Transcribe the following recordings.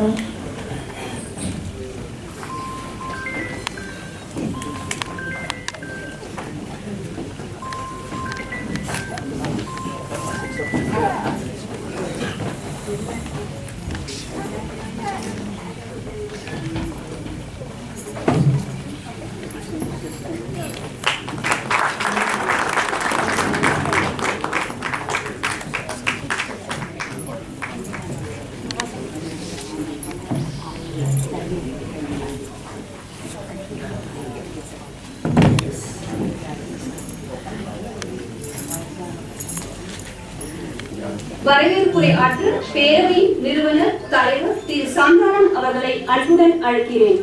Né? ஆற்ற பேரவை நிறுவனர் தலைவர் திரு சந்தானம் அவர்களை அன்புடன் அழைக்கிறேன்.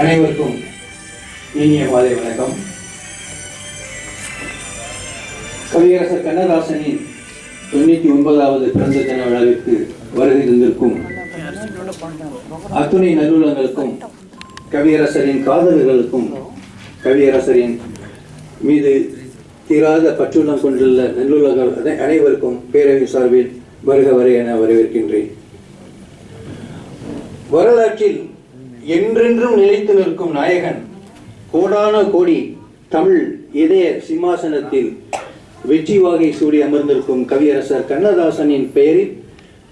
அனைவருக்கும் இனிய மாலை வணக்கம். கவியரசர் கண்ணதாசனின் தொண்ணூற்றி ஒன்பதாவது பிறந்த தின விழாவிற்கு வருகை தந்திருக்கும் அத்துணை நல்லுள்ளங்களுக்கும் கவியரசரின் காதலர்களுக்கும் கவியரசரின் மீது தீராத பற்றுள்ளம் கொண்டுள்ள நல்லுள்ளங்கள் அனைவருக்கும் பேரவை சார்பில் வருக வரை என வரவேற்கின்றேன். வரலாற்றில் என்றென்றும் நிலைத்து நிற்கும் நாயகன் கோடான கோடி தமிழ் இதய சிம்மாசனத்தில் வெற்றி வாகை சூடி அமர்ந்திருக்கும் கவியரசர் கண்ணதாசனின் பெயரில்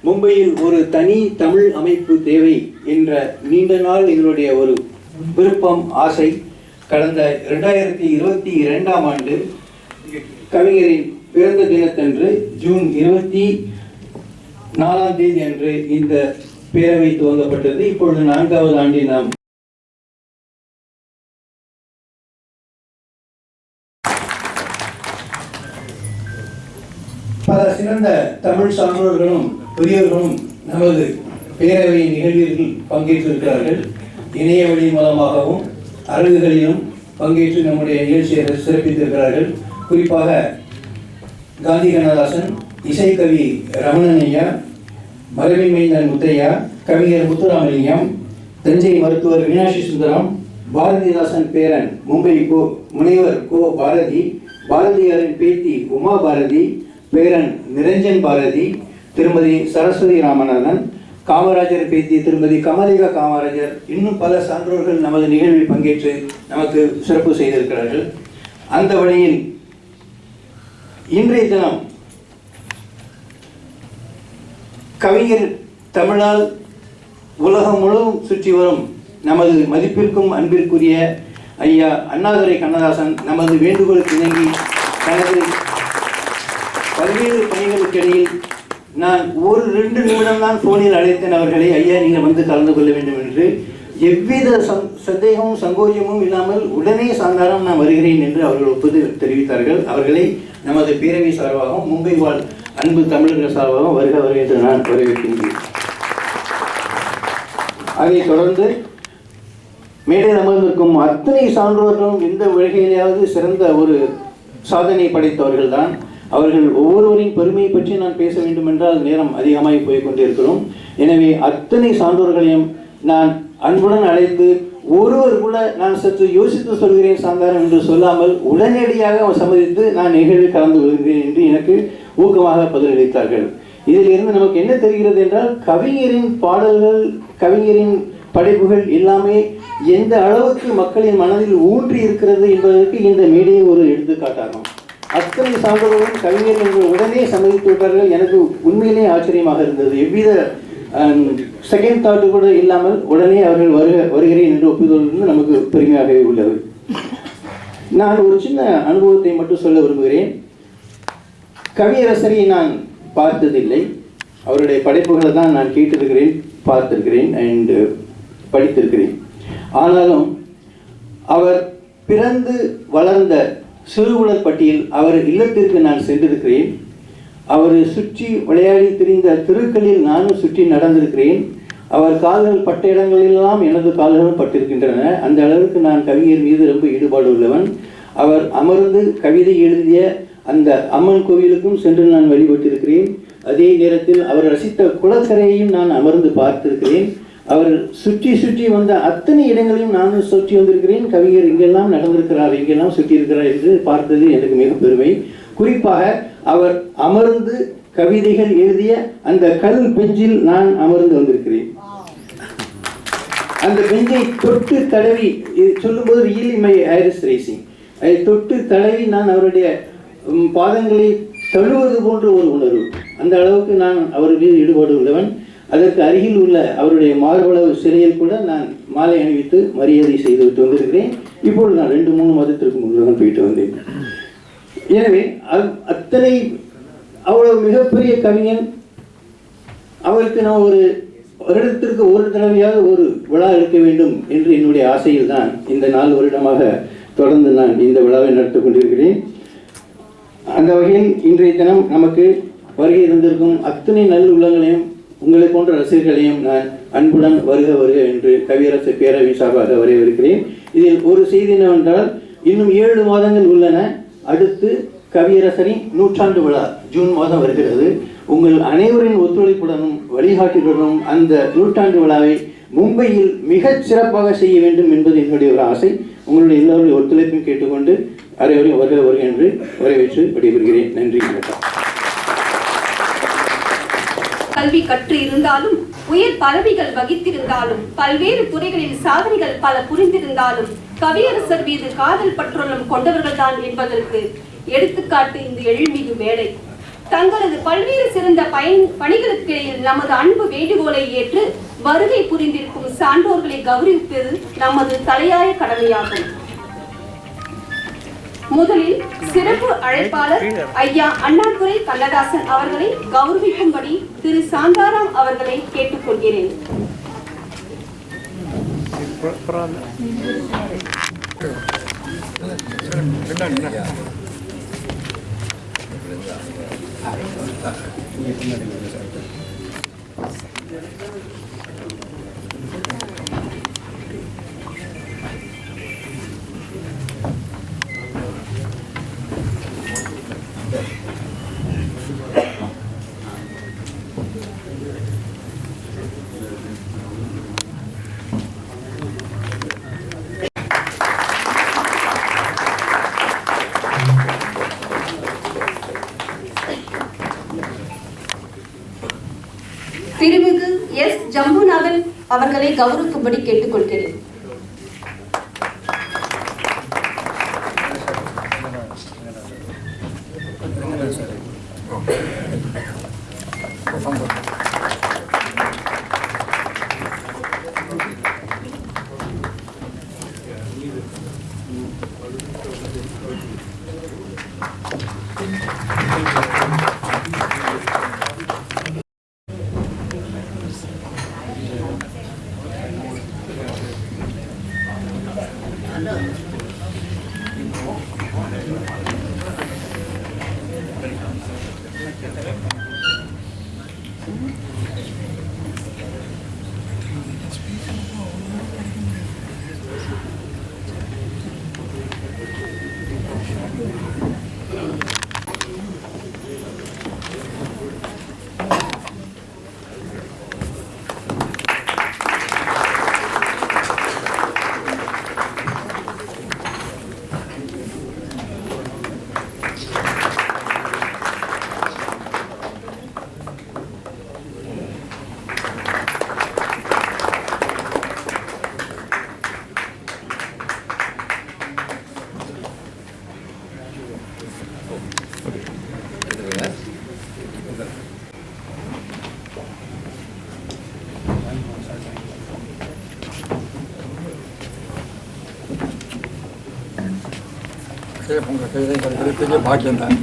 மும்பையில் ஒரு தனி தமிழ் அமைப்பு தேவை என்ற நீண்ட நாள் எங்களுடைய ஒரு விருப்பம் ஆசை. கடந்த இரண்டாயிரத்தி இருபத்தி இரண்டாம் ஆண்டு கவிஞரின் பிறந்த தினத்தன்று ஜூன் இருபத்தி நாலாம் தேதி அன்று இந்த பேரவை துவங்கப்பட்டது. இப்பொழுது நான்காவது ஆண்டில் நாம் பல சிறந்த தமிழ் சான்றோர்களும் பெரியவர்களும் நமது பேரவை நிகழ்வில் பங்கேற்றிருக்கிறார்கள். இணைய வழி மூலமாகவும் அரங்குகளிலும் பங்கேற்று நம்முடைய நிகழ்ச்சியை சிறப்பித்திருக்கிறார்கள். குறிப்பாக காந்தி கண்ணதாசன் இசைக்கவி ரமணன் ஐயா மரபின் மைந்தன் முத்தையா கவிஞர் முத்துராமலிங்கம் தஞ்சை மருத்துவர் மீனாட்சி சுந்தரம் பாரதிதாசன் பேரன் மும்பை கோ முனைவர் கோ பாரதி பாரதியாரின் பேத்தி உமா பாரதி பேரன் நிரஞ்சன் பாரதி திருமதி சரஸ்வதி ராமநாதன் காமராஜர் பேத்தி திருமதி கமலிகா காமராஜர் இன்னும் பல சான்றோர்கள் நமது நிகழ்வில் பங்கேற்று நமக்கு சிறப்பு செய்திருக்கிறார்கள். அந்த வழியில் இன்றைய தினம் கவிஞர் தமிழால் உலகம் முழுவதும் சுற்றி வரும் நமது மதிப்பிற்கும் அன்பிற்குரிய ஐயா அண்ணாதுரை கண்ணதாசன் நமது வேண்டுகோளுக்கு இணங்கி தனது பல்வேறு பணிகளுக்கிடையில் நான் ஒரு ரெண்டு நிமிடம் தான் ஃபோனில் அழைத்தேன் அவர்களை. ஐயா நீங்கள் வந்து கலந்து கொள்ள வேண்டும் என்று. எவ்வித சந் சந்தேகமும் சங்கோஜமும் இல்லாமல் உடனே சாந்தாரம் நான் வருகிறேன் என்று அவர்கள் ஒப்பது தெரிவித்தார்கள். அவர்களை நமது பேரவை சார்பாகவும் மும்பை வாழ் அன்பு தமிழர்கள் சார்பாகவும் வருக வருக என்று நான் வரவேற்கின்றேன். அதைத் தொடர்ந்து மேடையில் அமர்ந்திருக்கும் அத்தனை சான்றோர்களும் எந்த உலகையிலேயாவது சிறந்த ஒரு சாதனை படைத்தவர்கள் தான் அவர்கள் ஒவ்வொருவரின் பெருமையை பற்றி நான் பேச வேண்டும் என்றால் நேரம் அதிகமாகி போய் கொண்டிருக்கிறோம் எனவே அத்தனை சான்றோர்களையும் நான் அன்புடன் அழைத்து ஒருவர் கூட நான் சற்று யோசித்து சொல்கிறேன் சாந்தாரம் என்று சொல்லாமல் உடனடியாக அவர் சம்மதித்து நான் நிகழ்வில் கலந்து கொள்கிறேன் என்று எனக்கு ஊக்கமாக பதிலளித்தார்கள். இதில் இருந்து நமக்கு என்ன தெரிகிறது என்றால் கவிஞரின் பாடல்கள் கவிஞரின் படைப்புகள் எல்லாமே எந்த அளவுக்கு மக்களின் மனதில் ஊன்றி இருக்கிறது என்பதற்கு இந்த மேடையை ஒரு எடுத்துக்காட்டாகும். அத்தனை சான்றோர்களும் கவிஞர் என்று உடனே சம்மதித்து விட்டார்கள். எனக்கு உண்மையிலே ஆச்சரியமாக இருந்தது. எவ்வித செகண்ட் தாட்டு கூட இல்லாமல் உடனே அவர்கள் வருக வருகிறேன் என்று ஒப்புதல் நமக்கு பெருமையாகவே உள்ளது. நான் ஒரு சின்ன அனுபவத்தை மட்டும் சொல்ல விரும்புகிறேன். கவியரசரை நான் பார்த்ததில்லை. அவருடைய படைப்புகளை தான் நான் கேட்டிருக்கிறேன் பார்த்திருக்கிறேன் அண்டு படித்திருக்கிறேன். ஆனாலும் அவர் பிறந்து வளர்ந்த சிறுகுணர் பட்டியல் அவர் இல்லத்திற்கு நான் சென்றிருக்கிறேன். அவரை சுற்றி விளையாடி திரிந்த தெருக்களில் நானும் சுற்றி நடந்திருக்கிறேன். அவர் கால்கள் பட்ட இடங்களெல்லாம் எனது கால்களும் பட்டிருக்கின்றன. அந்த அளவுக்கு நான் கவிஞர் மீது ரொம்ப ஈடுபாடு உள்ளவன். அவர் அமர்ந்து கவிதை எழுதிய அந்த அம்மன் கோவிலுக்கும் சென்று நான் வழிபட்டிருக்கிறேன். அதே நேரத்தில் அவர் ரசித்த குளக்கரையையும் நான் அமர்ந்து பார்த்திருக்கிறேன். அவர் சுற்றி சுற்றி வந்த அத்தனை இடங்களையும் நானும் சுற்றி வந்திருக்கிறேன். கவிஞர் இங்கெல்லாம் நடந்திருக்கிறார் இங்கெல்லாம் சுற்றி இருக்கிறார் என்று பார்த்தது எனக்கு மிக பெருமை. குறிப்பாக அவர் அமர்ந்து கவிதைகள் எழுதிய அந்த கல் பெஞ்சில் நான் அமர்ந்து வந்திருக்கிறேன். அந்த பெஞ்சை தொட்டு தடவி இது சொல்லும்போது ரியலி மை ஐரிஸ் ரேசிங் அதை தொட்டு தடவி நான் அவருடைய பாதங்களை தழுவது போன்ற ஒரு உணர்வு. அந்த அளவுக்கு நான் அவர் மீது ஈடுபாடு உள்ளவன். அதற்கு அருகில் உள்ள அவருடைய மார்பளவு சிலையில் கூட நான் மாலை அணிவித்து மரியாதை செய்துவிட்டு வந்திருக்கிறேன். இப்பொழுது நான் ரெண்டு மூணு மாதத்திற்கு முன்பு தான் போயிட்டு வந்தேன். எனவே அத்தனை அவ்வளவு மிகப்பெரிய கவிஞன் அவருக்கு நான் ஒரு வருடத்திற்கு ஒரு தடவையாக ஒரு விழா எடுக்க வேண்டும் என்று என்னுடைய ஆசையில் தான் இந்த நாலு வருடமாக தொடர்ந்து நான் இந்த விழாவை நடத்தி கொண்டிருக்கிறேன். அந்த வகையில் இன்றைய தினம் நமக்கு வருகை தந்திருக்கும் அத்தனை நல்ல உள்ளங்களையும் உங்களை போன்ற ரசிகர்களையும் நான் அன்புடன் வருக வருக என்று கவியரசு பேரவை சார்பாக வரவேற்கிறேன். இதில் ஒரு செய்தி என்னவென்றால் இன்னும் ஏழு மாதங்கள் உள்ளன. அடுத்து கவியரசரின் நூற்றாண்டு விழா ஜூன் மாதம் வருகிறது. உங்கள் அனைவரின் ஒத்துழைப்புடனும் வழிகாட்டுடனும் அந்த நூற்றாண்டு விழாவை மும்பையில் மிகச் சிறப்பாக செய்ய வேண்டும் என்பது என்னுடைய ஒரு ஆசை. உங்களுடைய எல்லோருடைய ஒத்துழைப்பையும் கேட்டுக்கொண்டு அனைவரையும் வருக வருக என்று வரவேற்று விடைபெறுகிறேன். நன்றி வணக்கம். கல்வி கற்று இருந்தாலும் உயர் பதவிகள் வகித்திருந்தாலும் பல்வேறு துறைகளில் சாதனைகள் பல புரிந்திருந்தாலும் கவியரசர் மீது காதல் பற்றுள்ளம் கொண்டவர்கள்தான் என்பதற்கு எடுத்துக்காட்டு இந்த எழில்மிகு மேடை. தங்களது பல்வேறு சிறந்த பயன் பணிகளுக்கிடையில் நமது அன்பு வேண்டுகோளை ஏற்று வருகை புரிந்திருக்கும் சான்றோர்களை கௌரவிப்பது நமது தலையாய கடமையாகும். முதலில் சிறப்பு அழைப்பாளர் ஐயா அண்ணாதுரை கண்ணதாசன் அவர்களை கௌரவிக்கும்படி திரு சாந்தாராம் அவர்களை கேட்டுக்கொள்கிறேன். திருமிகு எஸ் ஜம்புநாதன் அவர்களை கௌரவிக்கும்படி கேட்டுக்கொள்கிறேன் கையில கிடைக்கிறது பெரிய பாக்கியம் தான்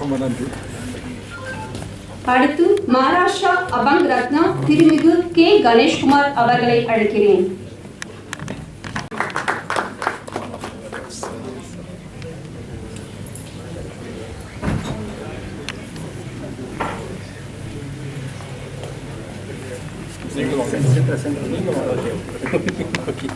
ரொம்ப நன்றி அடுத்து மகாராஷ்டிரா ಅಬಂಗ್ ರತ್ನ ತಿರುಮಿದು ಕೆ ಗಣೇಶ್ ಕುಮಾರ್ ಅವರ್களை அழைக்கிறேன் Centro, centro, centro. Okay. okay.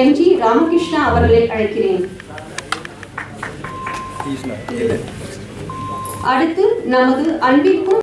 M G Ramakrishna அவர்களை அழைக்கிறேன். அடுத்து நமது அன்பிற்கும்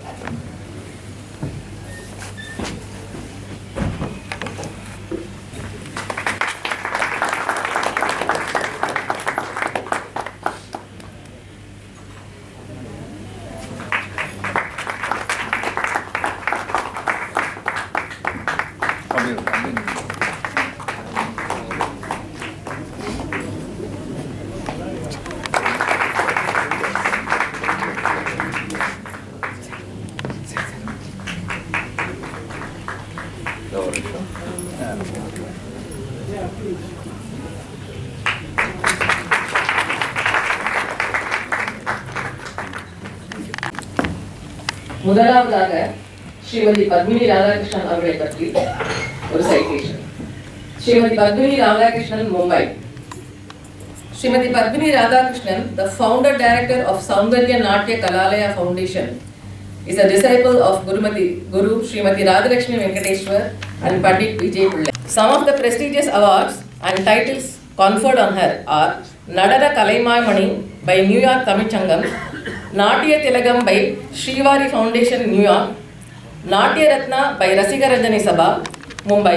முதலாவதாக ஸ்ரீமதி பத்மினி ராதாகிருஷ்ணன் அவர்களை பற்றி ஒரு citation Shrimati Padmini Radhakrishnan Mumbai Shrimati Padmini Radhakrishnan the founder director of Saundarya Natya Kalalaya Foundation is a disciple of Gurumati Guru Srimati Radhalakshmi Venkateshwar and Pandit Vijay Pillai. Some of the prestigious awards and titles conferred on her are Nadara Kalaimamani by New York Tamil Natya Natya Thilagam by Srivari Foundation New York Natyaratna by Rasikaranjani Sabha Mumbai.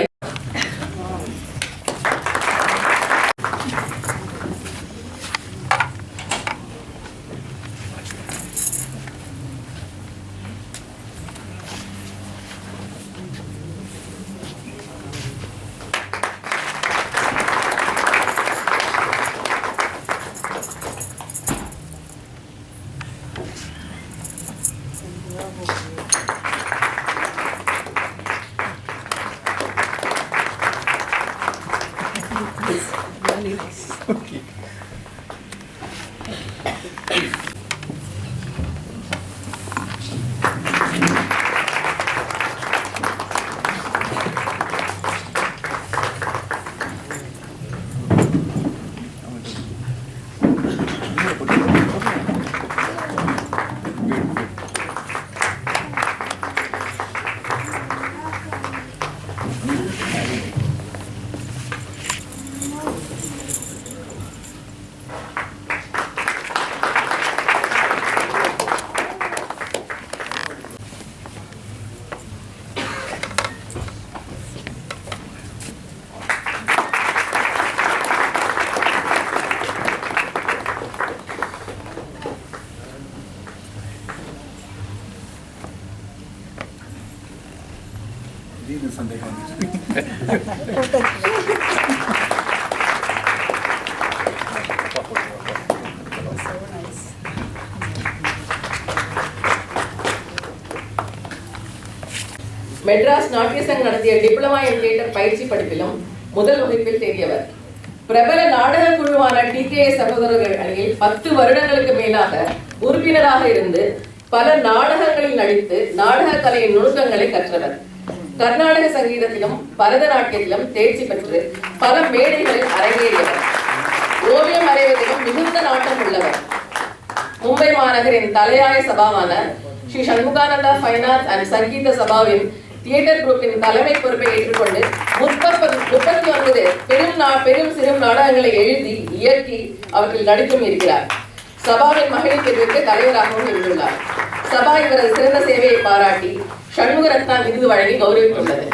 Madras நாட்டிய சங்கம் நடத்திய diploma in theatre பயிற்சி படிப்பிலும் முதல் வகுப்பில் தெரியவர் பிரபல நாடக குழுவான D K சகோதரர்கள் அணியில் பத்து வருடங்களுக்கு மேலாக உறுப்பினராக இருந்து பல நாடகங்களில் நடித்து நாடக கலையின் நுணுக்கங்களை கற்றவர். கர்நாடக சங்கீதத்திலும் பரதநாட்டியத்திலும் தேர்ச்சி பெற்று பல மேடைகளில் அரங்கேறியவர். ஓவியம் வரைவதிலும் மிகுந்த நாட்டம் உள்ளவர். மும்பை மாநகரின் தலையாய சபாவான Sri Shanmukhananda Fine Arts and Sangeetha சபாவின் theatre குரூப்பின் தலைமை பொறுப்பை ஏற்றுக்கொண்டு முப்பது முப்பத்தி ஒன்பது பெரும் நா பெரும் சிறும் நாடகங்களை எழுதி இயக்கி அவற்றில் நடித்தும் இருக்கிறார். சபாவின் மகளிர் பிரிவுக்கு தலைவராகவும் இருந்துள்ளார். சபா இவரது சிறந்த சேவையை பாராட்டி சண்முகரத்னா விருது வழங்கி கௌரவித்துள்ளது.